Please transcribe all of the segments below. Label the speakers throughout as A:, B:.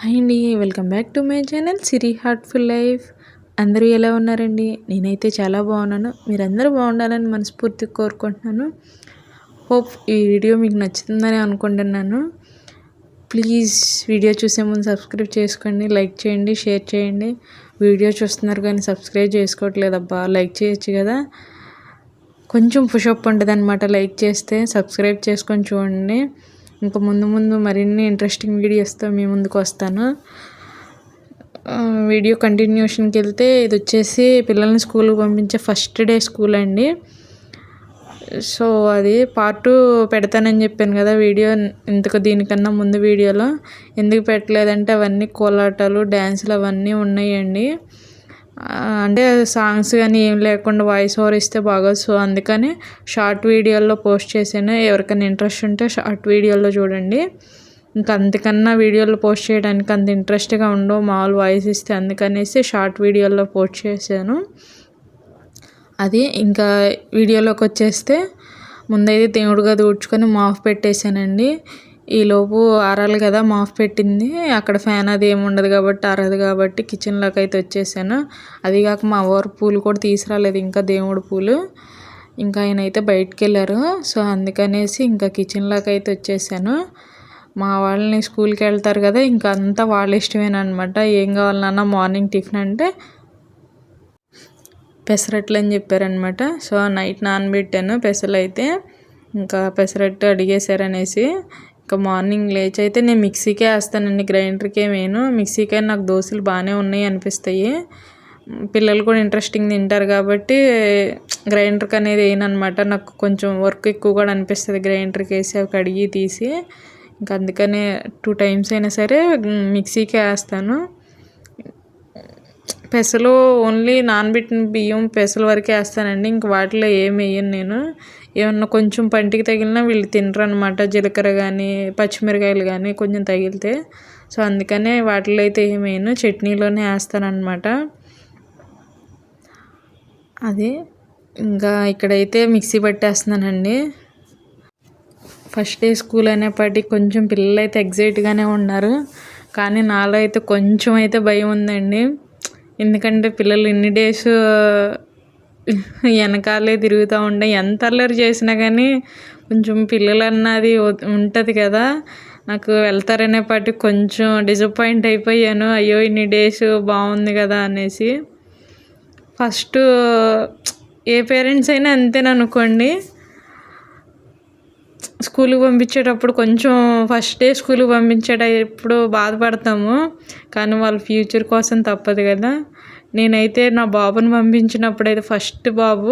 A: Hi అండి welcome back to my channel Siri heartful life. అందరూ ఎలా ఉన్నారండి? నేనైతే చాలా బాగున్నాను. మీరందరూ బాగుండాలని మనస్ఫూర్తిగా కోరుకుంటున్నాను. హోప్ ఈ వీడియో మీకు నచ్చుతుందని అనుకుంటున్నాను. ప్లీజ్ వీడియో చూసే ముందు సబ్స్క్రైబ్ చేసుకోండి లైక్ చేయండి షేర్ చేయండి. వీడియో చూస్తున్నారు కానీ సబ్స్క్రైబ్ చేసుకోవట్లేదబ్బా లైక్ చేయొచ్చు కదా. కొంచెం పుషప్ ఉంటుంది అనమాట లైక్ చేస్తే సబ్స్క్రైబ్ చేసుకొని చూడండి. ఇంకా ముందు ముందు మరిన్ని ఇంట్రెస్టింగ్ వీడియోస్తో మీ ముందుకు వస్తాను. వీడియో కంటిన్యూషన్కి వెళ్తే ఇది వచ్చేసి పిల్లల్ని స్కూల్కి పంపించే ఫస్ట్ డే స్కూల్ అండి. సో అది పార్ట్ టూ పెడతానని చెప్పాను కదా వీడియో ఇంతకు దీనికన్నా ముందు వీడియోలో ఎందుకు పెట్టలేదంటే అవన్నీ కోలాటాలు డ్యాన్సులు అవన్నీ ఉన్నాయండి. అంటే సాంగ్స్ కానీ ఏం లేకుండా వాయిస్ ఓవర్ ఇస్తే బాగోదు. సో అందుకని షార్ట్ వీడియోల్లో పోస్ట్ చేశాను. ఎవరికైనా ఇంట్రెస్ట్ ఉంటే షార్ట్ వీడియోలో చూడండి. ఇంకా అంతకన్నా వీడియోలో పోస్ట్ చేయడానికి అంత ఇంట్రెస్ట్గా ఉండవు. మామూలు వాయిస్ ఇస్తే అందుకనేసి షార్ట్ వీడియోలో పోస్ట్ చేశాను. అది ఇంకా వీడియోలోకి వచ్చేస్తే ముందైతే దేవుడిగా దూడ్చుకొని ఊడ్చుకొని మాఫ్ పెట్టేశానండి. ఈలోపు ఆరాలి కదా మాఫ్ పెట్టింది. అక్కడ ఫ్యాన్ అది ఏమి ఉండదు కాబట్టి ఆరదు కాబట్టి కిచెన్లోకి అయితే వచ్చేసాను. అది కాక మా ఊరు పూలు కూడా తీసుకురాలేదు ఇంకా దేవుడు పూలు. ఇంకా ఆయన అయితే బయటికి వెళ్ళారు. సో అందుకనేసి ఇంకా కిచెన్లోకి అయితే వచ్చేసాను. మా వాళ్ళని స్కూల్కి వెళ్తారు కదా ఇంకా అంతా వాళ్ళ ఇష్టమేనమాట ఏం కావాలన్నా మార్నింగ్ టిఫిన్ అంటే పెసరట్లు అని చెప్పారనమాట సో నైట్ నానబెట్టాను పెసలు అయితే. ఇంకా పెసరట్టు అడిగేశారనేసి ఇంకా మార్నింగ్ లేచి అయితే నేను మిక్సీకే వేస్తానండి గ్రైండర్కే వేయను మిక్సీకే నాకు దోశలు బాగానే ఉన్నాయి అనిపిస్తాయి. పిల్లలు కూడా ఇంట్రెస్టింగ్ తింటారు కాబట్టి గ్రైండర్కి అనేది వేయనమాట నాకు కొంచెం వర్క్ ఎక్కువ కూడా అనిపిస్తుంది గ్రైండర్కి వేసి అవి కడిగి తీసి. ఇంకా అందుకనే టూ టైమ్స్ అయినా సరే మిక్సీకే వేస్తాను. పెసలు ఓన్లీ నానబెట్టిన బియ్యం పెసలు వరకే వేస్తానండి. ఇంక వాటిలో ఏమి వేయను నేను. ఏమన్నా కొంచెం పంటికి తగిలినా వీళ్ళు తినరు అనమాట జీలకర్ర కానీ పచ్చిమిరకాయలు కానీ కొంచెం తగిలితే. సో అందుకనే వాటిలో అయితే ఏమేను చట్నీలోనే వేస్తానమాట అది ఇంకా ఇక్కడైతే మిక్సీ పట్టేస్తున్నానండి. ఫస్ట్ డే స్కూల్ అనేప్పటికి కొంచెం పిల్లలు అయితే ఎగ్జైట్గానే ఉన్నారు. కానీ నాలో అయితే కొంచెం అయితే భయం ఉందండి. ఎందుకంటే పిల్లలు ఇన్ని డేస్ వెనకాలే తిరుగుతూ ఉండే. ఎంత అల్లరి చేసినా కానీ కొంచెం పిల్లలు అన్నది ఉంటుంది కదా. నాకు వెళ్తారనే పాటు కొంచెం డిసప్పాయింట్ అయిపోయాను. అయ్యో ఇన్ని డేస్ బాగుంది కదా అనేసి. ఫస్ట్ ఏ పేరెంట్స్ అయినా అంతేననుకోండి. స్కూల్కి పంపించేటప్పుడు కొంచెం ఫస్ట్ డే స్కూల్కి పంపించేటప్పుడు బాధపడతాము. కానీ వాళ్ళ ఫ్యూచర్ కోసం తప్పదు కదా. నేనైతే నా బాబుని పంపించినప్పుడు అయితే ఫస్ట్ బాబు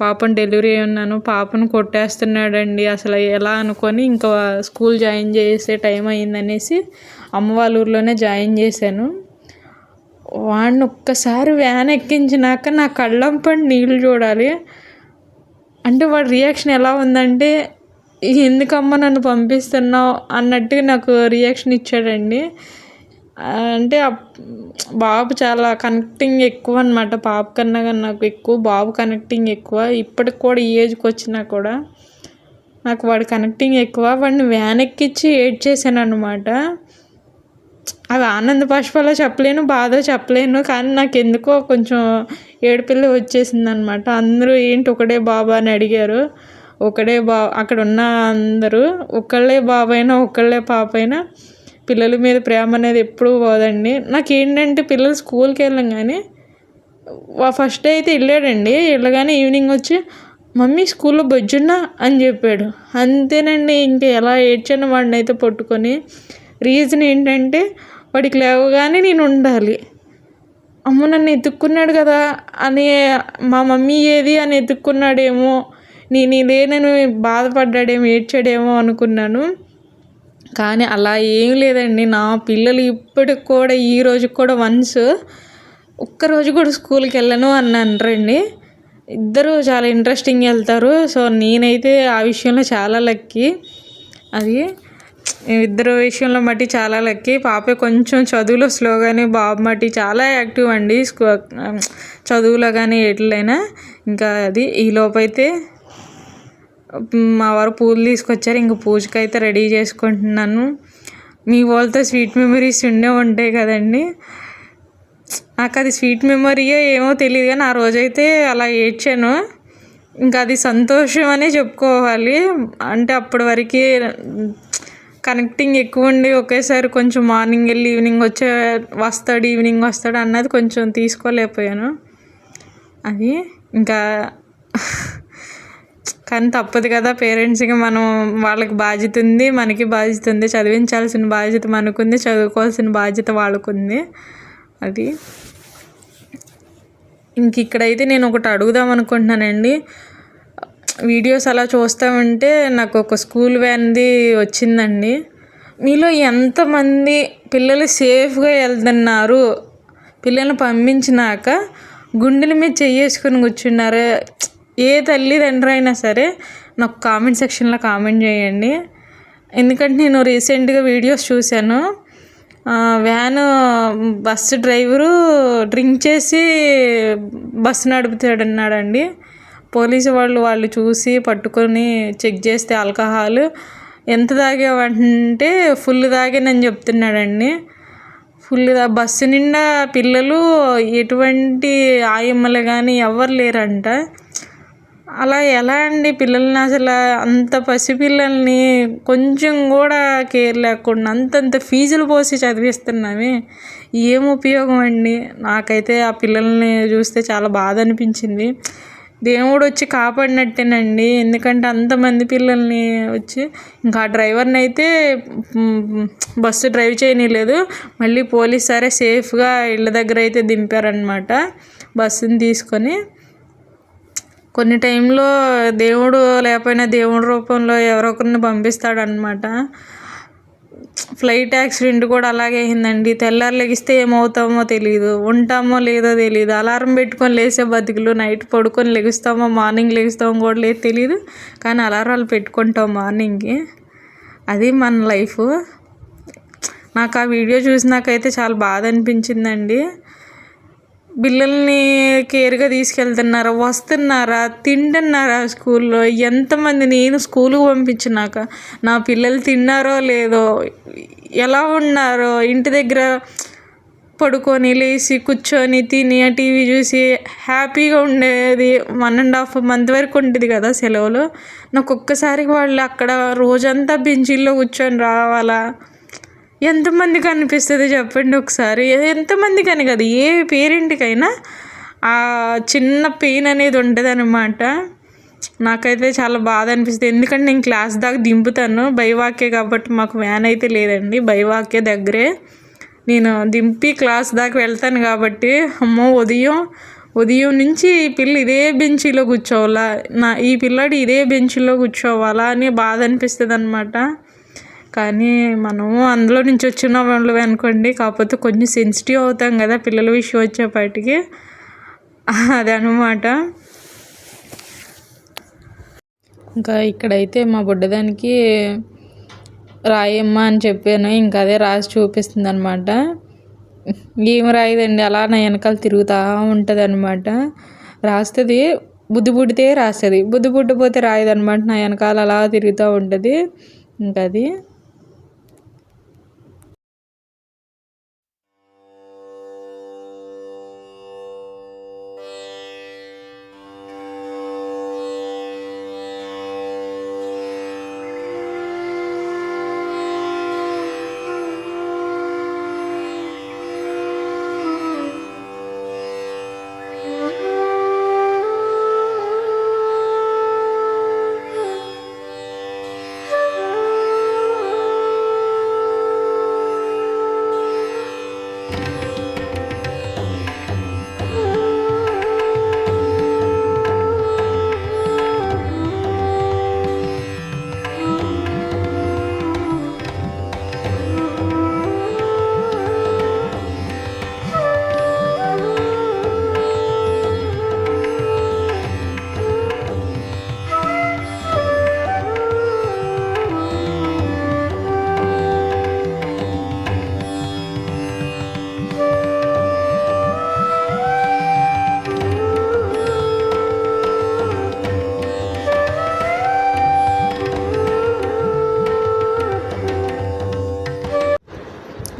A: పాపను డెలివరీ అయి ఉన్నాను పాపను కొట్టేస్తున్నాడండి అసలు ఎలా అనుకొని ఇంకా స్కూల్ జాయిన్ చేసే టైం అయిందనేసి అమ్మ వాళ్ళ ఊర్లోనే జాయిన్ చేశాను. వాడిని ఒక్కసారి వ్యాన్ ఎక్కించినాక నా కళ్ళంపండి నీళ్ళు చూడాలి. అంటే వాడి రియాక్షన్ ఎలా ఉందంటే ఎందుకమ్మ నన్ను పంపిస్తున్నావు? అన్నట్టు నాకు రియాక్షన్ ఇచ్చాడండి. అంటే బాబు చాలా కనెక్టింగ్ ఎక్కువ అనమాట పాప కన్నా కానీ నాకు ఎక్కువ బాబు కనెక్టింగ్ ఎక్కువ. ఇప్పటికి కూడా ఈ ఏజ్కి వచ్చినా కూడా నాకు వాడు కనెక్టింగ్ ఎక్కువ. వాడిని వ్యాన్ ఎక్కించి ఏడ్ చేశాను అనమాట అది ఆనంద బాష్పాలో చెప్పలేను బాధ చెప్పలేను. కానీ నాకు ఎందుకో కొంచెం ఏడుపిల్ల వచ్చేసింది అనమాట అందరూ ఏంటి ఒకడే బాబా అని అడిగారు. ఒకడే బా అక్కడ ఉన్న అందరూ ఒకళ్ళే బాబైనా ఒకళ్ళే పాప అయినా పిల్లల మీద ప్రేమ అనేది ఎప్పుడూ పోదండి. నాకు ఏంటంటే పిల్లలు స్కూల్కి వెళ్ళాం కానీ ఫస్ట్ డే అయితే వెళ్ళాడండి. వెళ్ళగానే ఈవినింగ్ వచ్చి మమ్మీ స్కూల్లో బొజ్జున్నా? అని చెప్పాడు. అంతేనండి ఇంకా ఎలా ఏడ్చాను వాడిని అయితే పట్టుకొని రీజన్ ఏంటంటే వాడికి లేవగానే నేను ఉండాలి. అమ్మ నన్ను ఎత్తుక్కున్నాడు కదా అని మా మమ్మీ ఏది అని ఎత్తుక్కున్నాడేమో నేను లేనని బాధపడ్డాడేమో ఏడ్చాడేమో అనుకున్నాను. కానీ అలా ఏం లేదండి. నా పిల్లలు ఇప్పటికి కూడా ఈ రోజుకి కూడా వన్స్ ఒక్కరోజు కూడా స్కూల్కి వెళ్ళను అని అనరండి. ఇద్దరు చాలా ఇంట్రెస్టింగ్ వెళ్తారు. సో నేనైతే ఆ విషయంలో చాలా లక్కీ అది ఇద్దరు విషయంలో మట్టి చాలా లక్కీ పాపే కొంచెం చదువులో స్లో కానీ బాబు మట్టి చాలా యాక్టివ్ అండి. చదువులో కానీ ఎట్లయినా ఇంకా అది ఈ లోపైతే మా వారు పూలు తీసుకొచ్చారు. ఇంక పూజకి అయితే రెడీ చేసుకుంటున్నాను. మీ వాళ్ళతో స్వీట్ మెమరీస్ ఉండే ఉంటాయి కదండి. నాకు అది స్వీట్ మెమరీయే ఏమో తెలియదు కానీ ఆ రోజైతే అలా ఏడ్చాను. ఇంకా అది సంతోషం అనే చెప్పుకోవాలి. అంటే అప్పటి వరకు కనెక్టింగ్ ఎక్కువ ఉండి ఒకేసారి కొంచెం మార్నింగ్ వెళ్ళి ఈవినింగ్ వచ్చే వస్తాడు ఈవినింగ్ వస్తాడు అన్నది కొంచెం తీసుకోలేకపోయాను. అది ఇంకా కానీ తప్పదు కదా పేరెంట్స్కి మనం వాళ్ళకి బాధ్యత ఉంది మనకి బాధ్యత ఉంది. చదివించాల్సిన బాధ్యత మనకుంది చదువుకోవాల్సిన బాధ్యత వాళ్ళకుంది. అది. ఇంక ఇక్కడైతే నేను ఒకటి అడుగుదాం అనుకుంటున్నానండి. వీడియోస్ అలా చూస్తూ ఉంటే నాకు ఒక స్కూల్ వ్యాన్ది వచ్చిందండి. మీలో ఎంతమంది పిల్లలు సేఫ్గా వెళ్తున్నారు? పిల్లల్ని పంపించినాక గుండెల మీద చెయ్యేసుకొని కూర్చున్నారు? ఏ తల్లిదండ్రి అయినా సరే నాకు కామెంట్ సెక్షన్లో కామెంట్ చేయండి. ఎందుకంటే నేను రీసెంట్గా వీడియోస్ చూశాను. వ్యాన్ బస్సు డ్రైవరు డ్రింక్ చేసి బస్సు నడుపుతాడు అన్నాడండి పోలీసు వాళ్ళు వాళ్ళు చూసి పట్టుకొని చెక్ చేస్తే ఆల్కహాల్ ఎంత తాగేవంటే ఫుల్ తాగానని చెప్తున్నాడండి. ఫుల్ బస్సు నిండా పిల్లలు ఎటువంటి ఆయమ్మలు కానీ ఎవరు లేరంట. అలా ఎలా అండి పిల్లల్ని అసలు అంత పసిపిల్లల్ని కొంచెం కూడా కేర్ లేకుండా అంతంత ఫీజులు పోసి చదివిస్తున్నామే? ఏం ఉపయోగం అండి? నాకైతే ఆ పిల్లల్ని చూస్తే చాలా బాధ అనిపించింది. దేవుడు వచ్చి కాపాడినట్టేనండి. ఎందుకంటే అంతమంది పిల్లల్ని వచ్చి ఇంకా ఆ డ్రైవర్ని అయితే బస్సు డ్రైవ్ చేయనీయలేదు మళ్ళీ పోలీస్ సరే సేఫ్గా ఇళ్ళ దగ్గర అయితే దింపారనమాట బస్సుని తీసుకొని కొన్ని టైంలో దేవుడు లేకపోయినా దేవుడి రూపంలో ఎవరో ఒకరిని పంపిస్తాడనమాట ఫ్లైట్ యాక్సిడెంట్ కూడా అలాగే అయిందండి. తెల్లారు లెగిస్తే ఏమవుతామో తెలియదు ఉంటామో లేదో తెలియదు అలారం పెట్టుకొని లేసే బతుకులు నైట్ పడుకొని లెగుస్తామో మార్నింగ్ లెగుస్తామో కూడా లేదు తెలియదు కానీ అలారాలు పెట్టుకుంటాం మార్నింగ్కి అది మన లైఫ్. నాకు ఆ వీడియో చూసినాకైతే చాలా బాధ అనిపించిందండి. పిల్లల్ని కేర్గా తీసుకెళ్తున్నారా? వస్తున్నారా? తింటున్నారా స్కూల్లో? ఎంతమంది నేను స్కూల్కి పంపించినాక నా పిల్లలు తిన్నారో లేదో ఎలా ఉన్నారో ఇంటి దగ్గర పడుకొని లేచి కూర్చొని తిని టీవీ చూసి హ్యాపీగా ఉండేది. వన్ అండ్ హాఫ్ మంత్ వరకు ఉంటుంది కదా సెలవులు. నాకు ఒక్కసారి వాళ్ళు అక్కడ రోజంతా బెంచీల్లో కూర్చొని రావాలా? ఎంతమందికి అనిపిస్తుంది చెప్పండి ఒకసారి? ఎంతమందికి అని కాదు ఏ పేరెంట్కైనా ఆ చిన్న పెయిన్ అనేది ఉంటుంది అనమాట నాకైతే చాలా బాధ అనిపిస్తుంది. ఎందుకంటే నేను క్లాస్ దాకా దింపుతాను. బైవాకే కాబట్టి మాకు వ్యాన్ అయితే లేదండి. బైవాకే దగ్గరే నేను దింపి క్లాస్ దాకా వెళ్తాను కాబట్టి అమ్మో ఉదయం ఉదయం నుంచి ఈ పిల్ల ఇదే బెంచీలో కూర్చోవాలా? నా ఈ పిల్లాడు ఇదే బెంచ్లో కూర్చోవాలా అని బాధ అనిపిస్తుంది అనమాట కానీ మనము అందులో నుంచి వచ్చిన వాళ్ళు అనుకోండి. కాకపోతే కొంచెం సెన్సిటివ్ అవుతాం కదా పిల్లల విషయం వచ్చేపాటికి. అదనమాట ఇంకా ఇక్కడైతే మా బుడ్డదానికి రాయమ్మ అని చెప్పాను. ఇంకా అదే రాసి చూపిస్తుంది అనమాట ఏమి రాయదండి అలా నా వెనకాల తిరుగుతూ ఉంటుంది అనమాట రాస్తుంది బుద్ధి పుడితే రాస్తుంది. బుద్ధి పుట్టిపోతే రాయదనమాట నా వెనకాల అలా తిరుగుతూ ఉంటుంది. ఇంకా అది.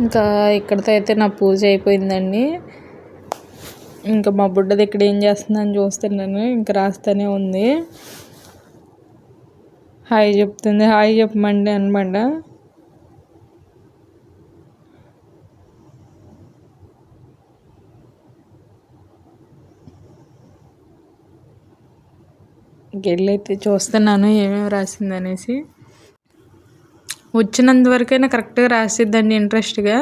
A: ఇంకా ఇక్కడితో అయితే నా పూజ అయిపోయిందండి. ఇంకా మా బుడ్డది ఇక్కడ ఏం చేస్తుందని చూస్తున్నాను. ఇంకా రాస్తూనే ఉంది. హాయ్ చెప్తుంది. హాయ్ చెప్పమండి అనమాట. గెళ్ళైతే చూస్తున్నాను ఏమేమి రాసిందనేసి. వచ్చినంత వరకైనా కరెక్ట్గా రాసిద్దండి ఇంట్రెస్ట్గా.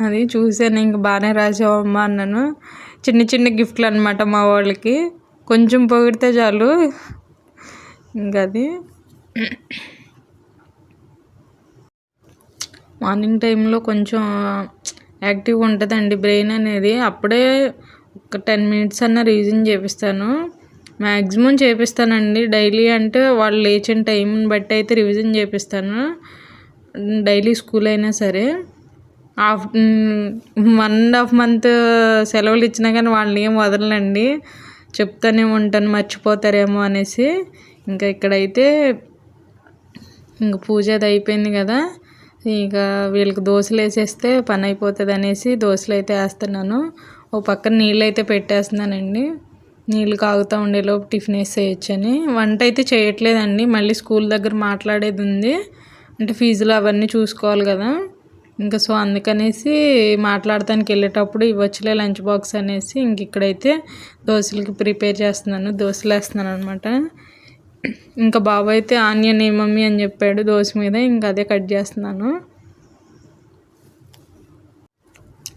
A: అది చూసాను ఇంక బాగానే రాసావమ్మా అన్నాను. చిన్న చిన్న గిఫ్ట్లు అనమాట మా వాళ్ళకి. కొంచెం పొగిడితే చాలు. ఇంకా అది. మార్నింగ్ టైంలో కొంచెం యాక్టివ్గా ఉంటుందండి బ్రెయిన్ అనేది. అప్పుడే ఒక టెన్ మినిట్స్ అన్న రీజన్ చేపిస్తాను. మ్యాక్సిమం చేపిస్తానండి. డైలీ అంటే వాళ్ళు లేచిన టైంని బట్టి అయితే రివిజన్ చేపిస్తాను. డైలీ స్కూల్ అయినా సరే. Half one and half month సెలవులు ఇచ్చినా కానీ వాళ్ళని ఏం వదలనండి. చెప్తానే ఉంటాను మర్చిపోతారేమో అనేసి. ఇంకా ఇక్కడైతే ఇంక పూజ అది అయిపోయింది కదా. ఇక వీళ్ళకి దోశలు వేసేస్తే పని అయిపోతుంది అనేసి దోశలు అయితే వేస్తున్నాను. ఓ పక్కన నీళ్ళు అయితే పెట్టేస్తున్నానండి. నీళ్ళు కాగుతూ ఉండేలోపు టిఫిన్ వేసేయచ్చని. వంట అయితే చేయట్లేదండి. మళ్ళీ స్కూల్ దగ్గర మాట్లాడేది ఉంది. అంటే ఫీజులు అవన్నీ చూసుకోవాలి కదా. ఇంకా సో అందుకనేసి మాట్లాడటానికి వెళ్ళేటప్పుడు ఇవ్వచ్చులే లంచ్ బాక్స్ అనేసి ఇంక ఇక్కడైతే దోశలకి ప్రిపేర్ చేస్తున్నాను. దోశలు వేస్తున్నాను అనమాట ఇంకా బాబు అయితే ఆనియన్ ఏమమ్మీ అని చెప్పాడు దోశ మీద. ఇంకా అదే కట్ చేస్తున్నాను.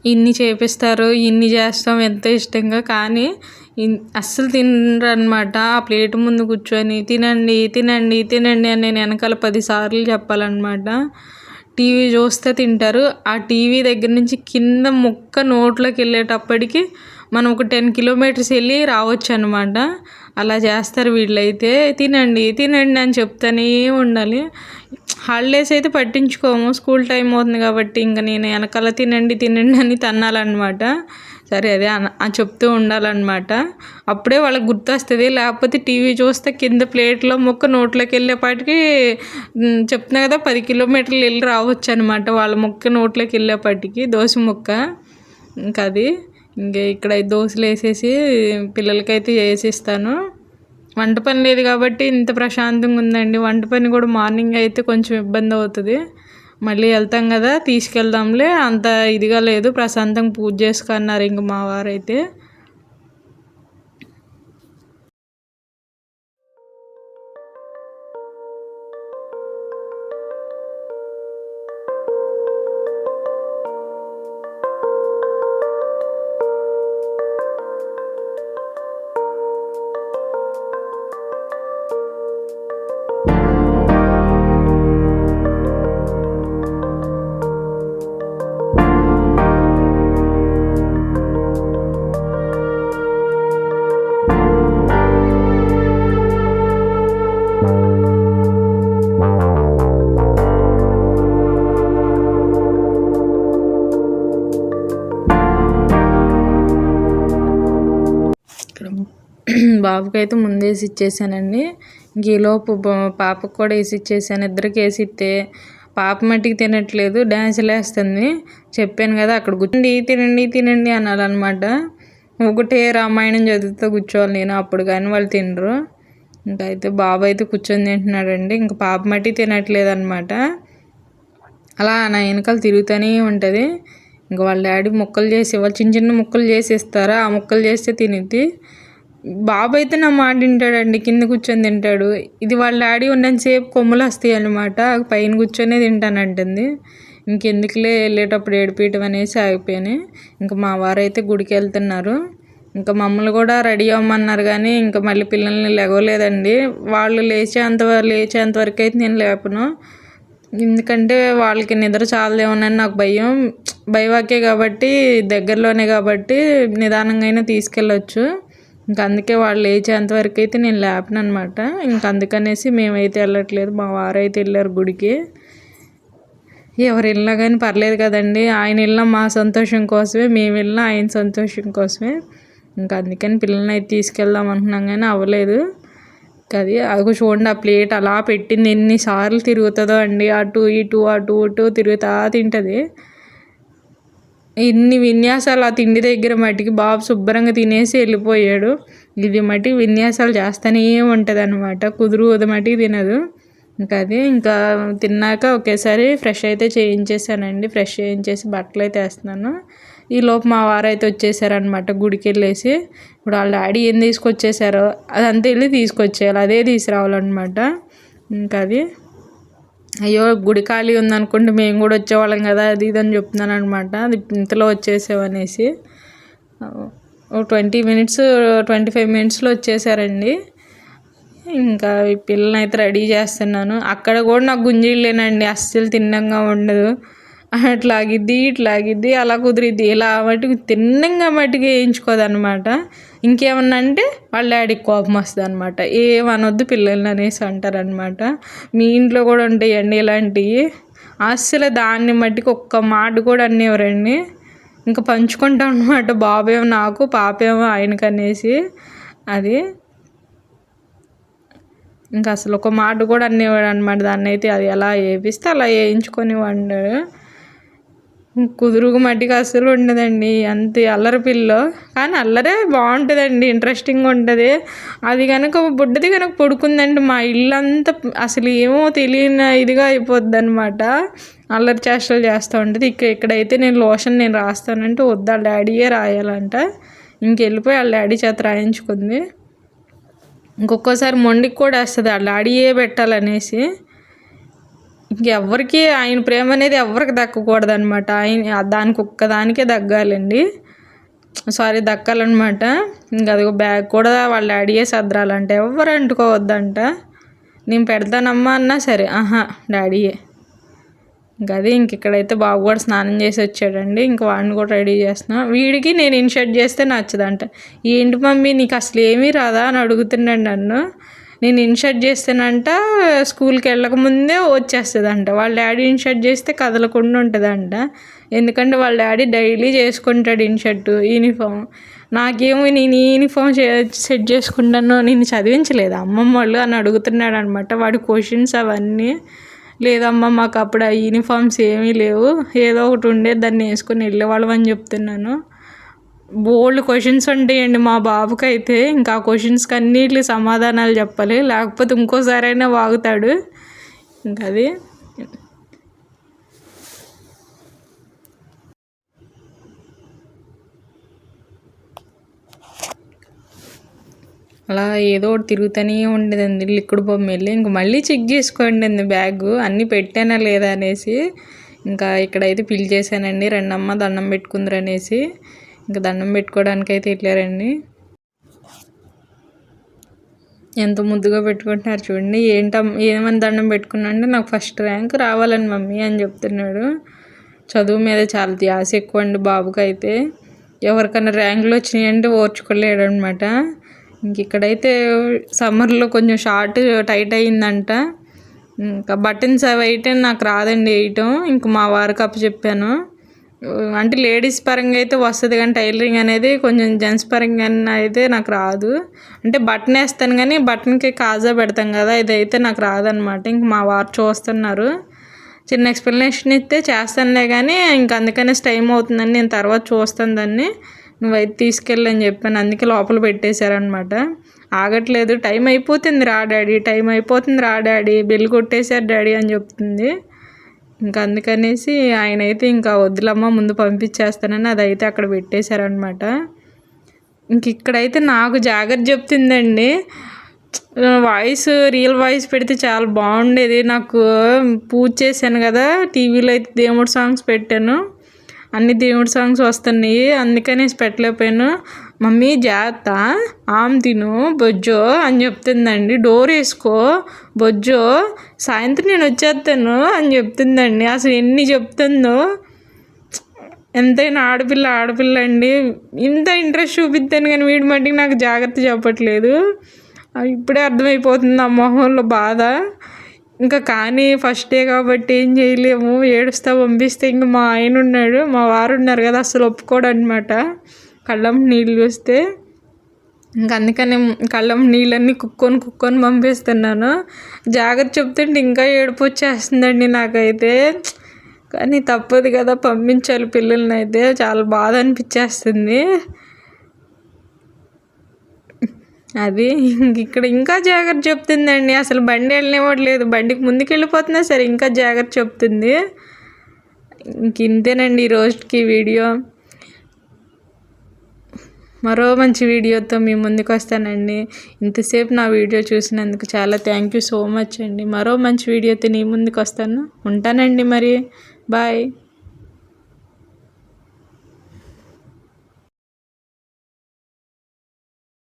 A: ఇన్ని చేపిస్తారు ఇన్ని చేస్తాం ఎంతో ఇష్టంగా. కానీ అస్సలు తినరనమాట ఆ ప్లేట్ ముందు కూర్చొని తినండి తినండి తినండి అని నేను వెనకాల పదిసార్లు చెప్పాలన్నమాట. టీవీ చూస్తే తింటారు. ఆ టీవీ దగ్గర నుంచి కింద ముక్క నోట్లోకి వెళ్ళేటప్పటికి మనం ఒక టెన్ కిలోమీటర్స్ వెళ్ళి రావచ్చు అనమాట అలా చేస్తారు వీళ్ళైతే. తినండి తినండి అని చెప్తానే ఉండాలి. హాలిడేస్ అయితే పట్టించుకోము. స్కూల్ టైం అవుతుంది కాబట్టి ఇంకా నేను వెనకాల తినండి తినండి అని తన్నాలన్నమాట. సరే అదే అని చెప్తూ ఉండాలన్నమాట. అప్పుడే వాళ్ళకి గుర్తొస్తుంది లేకపోతే టీవీ చూస్తే కింద ప్లేట్లో మొక్క నోట్లోకి వెళ్ళేపాటికి చెప్తున్నా కదా పది కిలోమీటర్లు వెళ్ళి రావచ్చు అనమాట వాళ్ళ మొక్క నోట్లోకి వెళ్ళేపాటికి దోశ మొక్క. ఇంకా అది ఇంకా ఇక్కడ దోశలు వేసేసి పిల్లలకైతే వేసిస్తాను. వంట పని లేదు కాబట్టి ఇంత ప్రశాంతంగా ఉందండి. వంట పని కూడా మార్నింగ్ అయితే కొంచెం ఇబ్బంది అవుతుంది. మళ్ళీ వెళ్తాం కదా తీసుకెళ్దాంలే. అంత ఇదిగా లేదు. ప్రశాంతంగా పూజ చేసుకున్నారు ఇంక మా వారైతే. బాబుకి అయితే ముందేసి వేసి ఇచ్చేసానండి ఈలోపు పాపకు కూడా వేసి ఇచ్చేసాను. ఇద్దరికి వేసి ఇస్తే పాప మట్టికి తినట్లేదు. డ్యాన్సులు వేస్తుంది చెప్పాను కదా అక్కడ కూర్చుండి తినండి తినండి అనాలన్నమాట ఒకటే రామాయణం చదువుతూ కూర్చోవాలి నేను. అప్పుడు కానీ వాళ్ళు తినరు. ఇంకా అయితే బాబు అయితే కూర్చొని తింటున్నాడండి. ఇంకా పాప మట్టి తినట్లేదు అనమాట అలా నా వెనకాల తిరుగుతూనే ఉంటుంది. ఇంకా వాళ్ళ డాడీ ముక్కలు చేసి వాళ్ళు చిన్న చిన్న ముక్కలు చేసి ఇస్తారా? ఆ ముక్కలు చేస్తే తినిద్ది. బాబు అయితే నా మాట తింటాడండి కింద కూర్చొని తింటాడు. ఇది వాళ్ళ డాడీ ఉన్నంతసేపు కొమ్ములు వస్తాయి అనమాట పైన కూర్చొనే తింటానంటుంది. ఇంకెందుకులే వెళ్ళేటప్పుడు ఏడిపీయటం అనేసి ఆగిపోయాను. ఇంకా మా వారైతే గుడికి వెళ్తున్నారు. ఇంకా మమ్మల్ని కూడా రెడీ అవ్వమన్నారు కానీ ఇంకా మళ్ళీ పిల్లల్ని లేవలేదండి. వాళ్ళు లేచేంత లేచేంత వరకు అయితే నేను లేపను. ఎందుకంటే వాళ్ళకి నిద్ర చాలదేమోనని నాకు భయం. భయవాకే కాబట్టి దగ్గరలోనే కాబట్టి నిదానంగా అయినా తీసుకెళ్ళొచ్చు. ఇంక అందుకే వాళ్ళు లేచేంత వరకు అయితే నేను లేపను అనమాట ఇంక అందుకనేసి మేమైతే వెళ్ళట్లేదు. మా వారైతే వెళ్ళారు గుడికి. ఎవరు వెళ్ళినా కానీ పర్లేదు కదండి. ఆయన వెళ్ళినా మా సంతోషం కోసమే మేము వెళ్ళినా ఆయన సంతోషం కోసమే. ఇంకా అందుకని పిల్లల్ని అయితే తీసుకెళ్దాం అంటున్నాం కానీ అవ్వలేదు. అది అది చూడండి ఆ ప్లేట్ అలా పెట్టింది. ఎన్నిసార్లు తిరుగుతుందో అండి. అటు ఇటు అటు ఇటు తిరుగుతా తింటుంది. ఇన్ని విన్యాసాలు ఆ తిండి దగ్గర మట్టికి బాబు శుభ్రంగా తినేసి వెళ్ళిపోయాడు. ఇది మట్టి విన్యాసాలు చేస్తూనే ఉంటుంది అనమాట కుదురు మట్టికి తినదు. ఇంకా అది ఇంకా తిన్నాక ఒకేసారి ఫ్రెష్ అయితే చేయించేసానండి. ఫ్రెష్ చేయించేసి బట్టలు అయితే వేస్తున్నాను. ఈ లోపు మా వారు అయితే వచ్చేసారనమాట గుడికి వెళ్ళేసి. ఇప్పుడు వాళ్ళ డాడీ ఏం తీసుకొచ్చేసారో అదంతా వెళ్ళి తీసుకొచ్చేయాలి. అదే తీసుకురావాలన్నమాట. ఇంకా అది. అయ్యో గుడి ఖాళీ ఉందనుకుంటే మేము కూడా వచ్చేవాళ్ళం కదా అది ఇది అని చెప్తున్నాను అనమాట అది ఇంతలో వచ్చేసామనేసి ట్వంటీ మినిట్స్ ట్వంటీ ఫైవ్ మినిట్స్లో వచ్చేసారండి. ఇంకా ఈ పిల్లల్ని అయితే రెడీ చేస్తున్నాను. అక్కడ కూడా నాకు గుంజీళ్ళేనండి అస్సలు తిన్నంగా ఉండదు. అట్లాగిద్ది ఇట్లాగిద్ది అలా కుదిరిద్ది. ఇలా మటుకు తిన్నంగా మట్టుకు వేయించుకోదనమాట. ఇంకేమన్నా అంటే వాళ్ళ డాడీకి కోపం వస్తుంది అనమాట ఏమనొద్దు పిల్లల్ని అనేసి అంటారనమాట. మీ ఇంట్లో కూడా ఉంటాయండి ఇలాంటివి అసలు దాన్ని మట్టికి ఒక్క మాట కూడా అనేవారండి ఇంకా పంచుకుంటాం అనమాట బాబేమో నాకు పాపేమో ఆయనకు అనేసి. అది. ఇంకా అసలు ఒక మాట కూడా అనేవాడు అనమాట దాన్ని అయితే అది ఎలా వేపిస్తే అలా వేయించుకొని వండాడు కుదురుగు మట్టికి అసలు ఉండదండి. అంత అల్లరి పిల్ల. కానీ అల్లరే బాగుంటుందండి. ఇంట్రెస్టింగ్ ఉంటుంది. అది కనుక బుడ్డది కనుక పడుకుందంటే మా ఇల్లు అంతా అసలు ఏమో తెలియని ఇదిగా అయిపోద్ది అనమాట అల్లరి చేష్టలు చేస్తూ ఉంటుంది. ఇక్కడ ఇక్కడైతే నేను లోషన్ నేను రాస్తానంటే వద్దు. డాడీయే రాయాలంట. ఇంకెళ్ళిపోయి వాళ్ళ డాడీ చేత రాయించుకుంది. ఇంకొకసారి మొండికి కూడా వేస్తుంది. వాళ్ళ డాడీయే పెట్టాలనేసి. ఇంకెవ్వరికి ఆయన ప్రేమ అనేది ఎవరికి దక్కకూడదు అనమాట ఆయన దానికి ఒక్కదానికే దగ్గాలండి. సారీ దక్కాలన్నమాట. ఇంకా అది బ్యాగ్ కూడా వాళ్ళ డాడీయే సర్దాలంట. ఎవరు అంటుకోవద్దంట. నేను పెడతానమ్మా అన్నా సరే. ఆహా డాడీయే. ఇంకా అది ఇంక ఇక్కడైతే బాబు కూడా స్నానం చేసి వచ్చాడండి. ఇంక వాడిని కూడా రెడీ చేస్తున్నాం. వీడికి నేను ఇన్షర్ట్ చేస్తే నచ్చదంట. ఏంటి మమ్మీ నీకు అసలు ఏమీ రాదా అని అడుగుతున్నాడు నన్ను. నేను ఇన్షర్ట్ చేస్తేనంట స్కూల్కి వెళ్ళకముందే వచ్చేస్తుందంట. వాళ్ళ డాడీ ఇన్షర్ట్ చేస్తే కదలకుండా ఉంటుందంట. ఎందుకంటే వాళ్ళ డాడీ డైలీ చేసుకుంటాడు ఇన్షర్ట్ యూనిఫామ్. నాకేమో నేను యూనిఫామ్ సెట్ చేసుకుంటాను నేను చదివించలేదు. అమ్మమ్మ వాళ్ళు అని అడుగుతున్నాడు అనమాట వాడి క్వశ్చన్స్ అవన్నీ. లేదమ్మా మాకు అప్పుడు ఆ యూనిఫామ్స్ ఏమీ లేవు. ఏదో ఒకటి ఉండే దాన్ని వేసుకొని వెళ్ళేవాళ్ళం అని చెప్తున్నాను. బోల్డ్ క్వశ్చన్స్ ఉంటాయండి మా బాబుకి అయితే ఇంకా ఆ క్వశ్చన్స్కి అన్నిటి సమాధానాలు చెప్పాలి. లేకపోతే ఇంకోసారైనా వాగుతాడు. ఇంకా అది. అలా ఏదో ఒకటి తిరుగుతూనే ఉండేదండి. లిక్విడ్ బొమ్మ వెళ్ళి ఇంక మళ్ళీ చెక్ చేసుకోండి అండి బ్యాగ్. అన్నీ పెట్టానా లేదా అనేసి. ఇంకా ఇక్కడైతే ఫిల్ చేశానండి. రెండమ్మ దండం పెట్టుకుందరు అనేసి ఇంకా దండం పెట్టుకోవడానికి అయితే ఇట్లేరండి. ఎంత ముద్దుగా పెట్టుకుంటున్నారు చూడండి. ఏంట ఏమని దండం పెట్టుకున్నా అంటే నాకు ఫస్ట్ ర్యాంక్ రావాలని మమ్మీ అని చెప్తున్నాడు. చదువు మీద చాలా ధ్యాస ఎక్కువ అండి బాబుకి అయితే ఎవరికైనా ర్యాంకులు వచ్చినాయంటే ఓర్చుకోలేడు అనమాట ఇంక ఇక్కడైతే సమ్మర్లో కొంచెం షార్ట్ టైట్ అయిందంట ఇంకా బటన్స్ అవి అయితే నాకు రాదండి వేయటం ఇంక మా వారికి అప్పు చెప్పాను అంటే లేడీస్ పరంగా అయితే వస్తుంది కానీ టైలరింగ్ అనేది కొంచెం జెంట్స్ పరంగా అయితే నాకు రాదు. అంటే బటన్ వేస్తాను కానీ బటన్కి కాజా పెడతాం కదా ఇదైతే నాకు రాదనమాట ఇంక మా వారు చూస్తున్నారు. చిన్న ఎక్స్ప్లెనేషన్ ఇస్తే చేస్తానులే కానీ ఇంక అందుకనే టైం అవుతుందని నేను తర్వాత చూస్తాను దాన్ని. నువ్వైతే తీసుకెళ్ళని చెప్పాను. అందుకే లోపల పెట్టేశారనమాట ఆగట్లేదు. టైం అయిపోతుంది రా డాడీ. టైం అయిపోతుంది రా డాడీ. బిల్ కొట్టేశారు డాడీ అని చెప్తుంది. ఇంకా అందుకనేసి ఆయన అయితే ఇంకా వద్దులమ్మ ముందు పంపించేస్తానని అదైతే అక్కడ పెట్టేశారనమాట ఇంక ఇక్కడైతే నాకు జాగ్రత్త చెప్తుందండి. వాయిస్ రియల్ వాయిస్ పెడితే చాలా బాగుండేది. నాకు పూజ చేశాను కదా టీవీలో అయితే దేవుడు సాంగ్స్ పెట్టాను. అన్ని దేవుడి సాంగ్స్ వస్తున్నాయి. అందుకనేసి పెట్టలేకపోయాను మమ్మీ జాగ్రత్త. ఆమె తిను. బొజ్జో అని చెప్తుందండి. డోర్ వేసుకో. బొజ్జో. సాయంత్రం నేను వచ్చేస్తాను అని చెప్తుందండి. అసలు ఎన్ని చెప్తుందో. ఎంతైనా ఆడపిల్ల ఆడపిల్ల అండి. ఇంత ఇంట్రెస్ట్ చూపిస్తాను కానీ వీడి మట్టికి నాకు జాగ్రత్త చెప్పట్లేదు. ఇప్పుడే అర్థమైపోతుంది ఆ మొహంలో బాధ. ఇంకా కానీ ఫస్ట్ డే కాబట్టి ఏం చేయలేము ఏడుస్తా పంపిస్తే ఇంక మా ఆయన ఉన్నాడు మా వారు ఉన్నారు కదా అసలు ఒప్పుకోడు అనమాట కళ్ళం నీళ్ళు చూస్తే ఇంకా అందుకని కళ్ళం నీళ్ళన్నీ కుక్కొని కుక్కొని పంపిస్తున్నాను. జాగ్రత్త చెప్తుంటే ఇంకా ఏడుపు వచ్చేస్తుందండి నాకైతే. కానీ తప్పదు కదా పంపించాలి పిల్లల్ని అయితే చాలా బాధ అనిపించేస్తుంది. అది ఇక్కడ ఇంకా జాగ్రత్త చెప్తుందండి. అసలు బండి వెళ్ళనివ్వట్లేదు. బండికి ముందుకు వెళ్ళిపోతున్నా సరే ఇంకా జాగ్రత్త చెప్తుంది. ఇంక ఇంతేనండి ఈ రోజుకి వీడియో. మరో మంచి వీడియోతో మీ ముందుకు వస్తానండి. ఇంతసేపు నా వీడియో చూసినందుకు చాలా థ్యాంక్ యూ సో మచ్ అండి. మరో మంచి వీడియోతో నీ ముందుకు వస్తాను. ఉంటానండి మరి. బాయ్